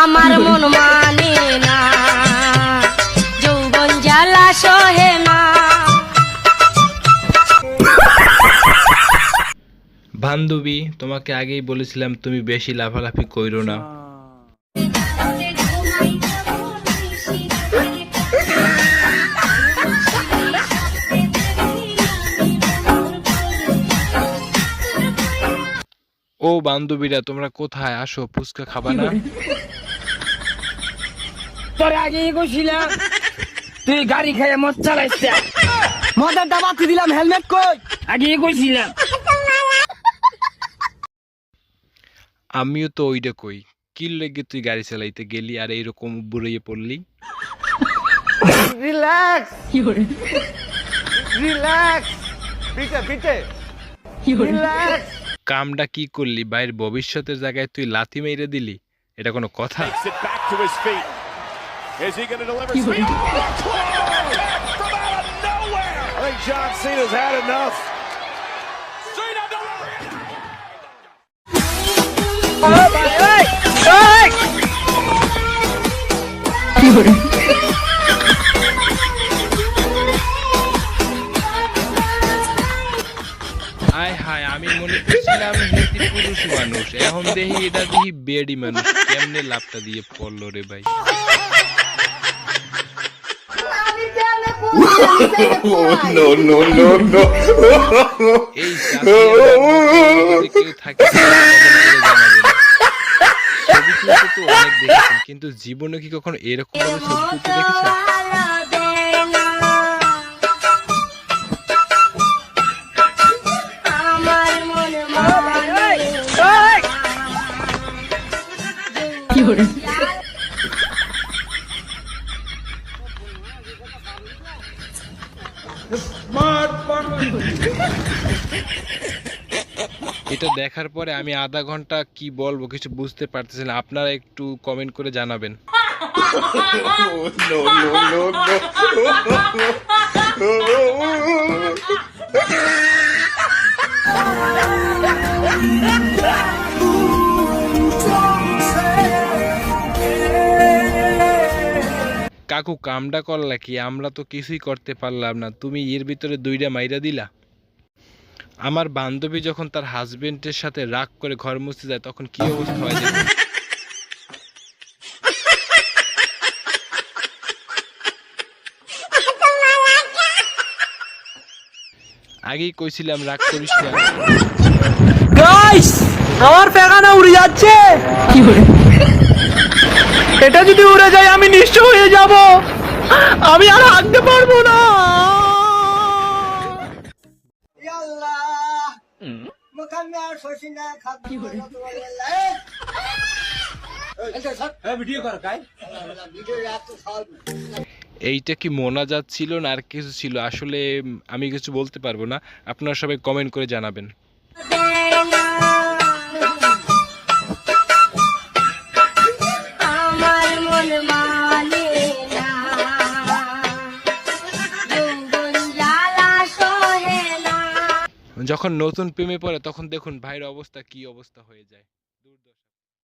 আমার মন মানে না। যৌবন জ্বালা সহে না বান্ধবী, তোমাকে আগেই বলেছিলাম তুমি বেশি লাফালাফি কইরো না। ও বান্ধবীরা, তোমরা কোথায়? আসো, ফুচকা খাবা না? তোর আগে কইছিলাম তুই গাড়ি খেয়ে মদ চালাইছ মদের ডাবা তুই দিলাম হেলমেট কই? আগে কইছিলাম। আমিও তো ওইটা কই কি লেগে তুই গাড়ি চালাইতে গেলি আর এইরকম বুড়িয়ে পড়লি? রিল্যাক্স রিল্যাক্স পিঠে পিঠে। রিল্যাক্স কামটা কি করলি? বাইরের ভবিষ্যতের জায়গায় তুই লাথি মেরে দিলি? এটা কোনো কথা? Is he going to deliver? Speed from out of nowhere. I think John Cena's had enough. Cena delivering. আয় হায় আমি মনে করছিলাম হেতি পুরুষ মানুষ এখন দেখি এটা দেখি বেডি মানুষ কেমনে লাভটা দিয়ে পড়ল রে ভাই কেউ থাকে। ছবি তো অনেক দেখেছেন কিন্তু জীবনে কি কখনো এরকম ভাবে ছবি তুলতে দেখেছেন? আমার মন মানে এটা দেখার পরে আমি আধা ঘণ্টা কি বলব কিছু বুঝতে পারতেছি না আপনারা একটু কমেন্ট করে জানাবেন কাকু কামটা করলা কি? আমরা তো কিছুই করতে পারলাম না। তুমি এর ভিতরে দুইটা মাইরা দিলা। আমার বান্ধবী যখন তার হাজবেন্ডের সাথে রাগ করে ঘর মুছতে যায় তখন কি অবস্থা হয় আগেই কইছিলাম রাগ করিস না। গাইস আমার পেগানা উড়ে যাচ্ছে। এটা যদি উড়ে যায় আমি হয়ে যাব। আমি আর হাঁটতে পারব না। এইটা কি মোনাজাত ছিল না আর কিছু ছিল? আসলে আমি কিছু বলতে পারব না। আপনারা সবাই কমেন্ট করে জানাবেন। যখন নতুন প্রেমে পড়ে তখন দেখুন ভাইয়ের অবস্থা কি অবস্থা হয়ে যায়।